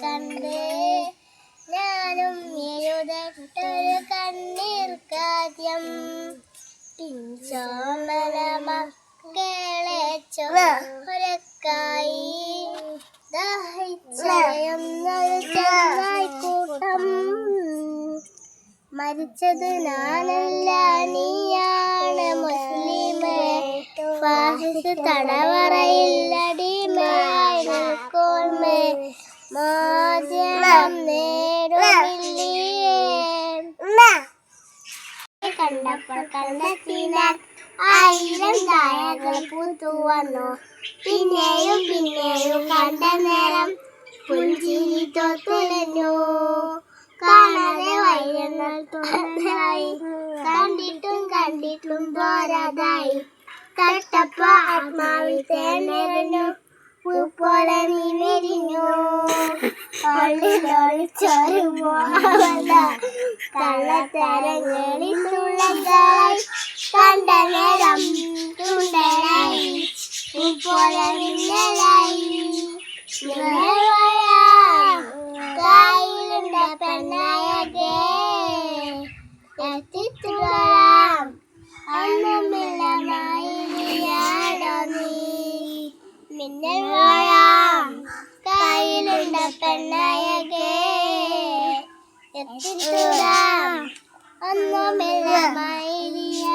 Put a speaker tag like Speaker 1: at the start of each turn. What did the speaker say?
Speaker 1: കണ്ട് ഞാനും എഴുതട്ടൊരു കണ്ണീർ കാര്യം പിഞ്ചോമല മക്കളെ ചോരക്കായി ദഹിച്ചൊരു മരിച്ചത് നാനല്ല നീയാണ് മുസ്ലിമേ. ഫാഹിസ് തടവറയില്ലടിമേ കോൾമേ മോചനം നേടുന്നില്ലേ കണ്ടപ്പോൾ കണ്ടെത്തിനാൽ ആയിരം തായകൾ പൂത്തു വന്നു പിന്നെയും പിന്നെയും കണ്ട നേരം പുഞ്ചിരി തൊത്തുലഞ്ഞു കാണാതെ വൈരങ്ങൾ തുറന്നായി കണ്ടിട്ടും കണ്ടിട്ടും പോരാതായി. തട്ടപ്പ ആത്മാവിൽ തേനറിഞ്ഞു പൂപ്പോലെ നീ ഒളിച്ചൊരുമോ കള്ളത്തരങ്ങളിൽ തുള്ളതായി കണ്ട നേരം തുണ്ടനായി പൂപ്പോലെ മിന്നലായി കായിലുണ്ട പെണ്ണായകേ എത്തിത്തുവരാം അന്നുമില്ലമായി മിന്നൽ വാഴാം കയ്യിലുണ്ട പെണ്ണായകേ എത്തിച്ചൂടാ ഒന്നുമില്ല മൈലിയ